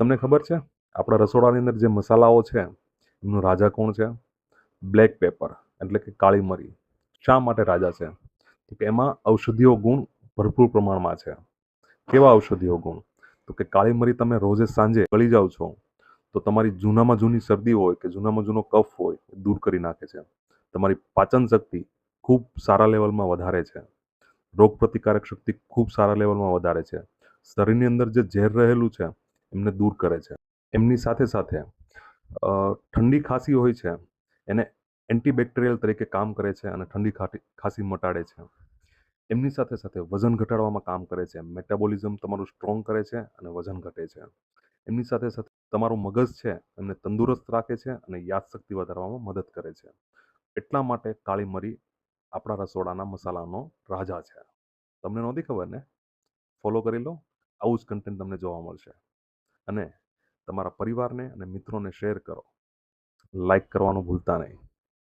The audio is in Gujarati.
તમને ખબર છે? આપણા રસોડાની અંદર જે મસાલાઓ છે, એમનો રાજા કોણ છે? બ્લેક પેપર, એટલે કે કાળી મરી. શા માટે રાજા છે? તો કે એમાં ઔષધિઓ ગુણ ભરપૂર પ્રમાણમાં છે. કેવા ઔષધિઓ ગુણ? તો કે કાળી મરી તમે રોજે સાંજે ગળી જાઓ છો, તો તમારી જૂનામાં જૂની શરદી હોય કે જૂનામાં જૂનો કફ હોય, એ દૂર કરી નાખે છે. તમારી પાચન શક્તિ ખૂબ સારા લેવલમાં વધારે છે. રોગ પ્રતિકારક શક્તિ ખૂબ સારા લેવલમાં વધારે છે. શરીરની અંદર જે ઝેર રહેલું છે એમને દૂર કરે છે. એમની સાથે સાથે ઠંડી ખાંસી હોય છે. એને એન્ટીબેક્ટેરિયલ તરીકે કામ કરે છે અને ઠંડી ખાંસી મટાડે છે. એમની સાથે સાથે વજન ઘટાડવામાં કામ કરે છે. મેટાબોલિઝમ તમારું સ્ટ્રોંગ કરે છે અને વજન ઘટે છે. એમની સાથે સાથે તમારું મગજ છે એમને તંદુરસ્ત રાખે છે અને યાદશક્તિ વધારવામાં મદદ કરે છે. એટલા માટે કાળી મરી આપણા રસોડાના મસાલાનો રાજા છે. તમને નહોતી ખબર ને? ફોલો કરી લો. આવું જ કન્ટેન્ટ તમને જોવા મળશે. અને તમારા પરિવારને અને મિત્રોને શેર કરો. લાઈક કરવાનું ભૂલતા નહીં.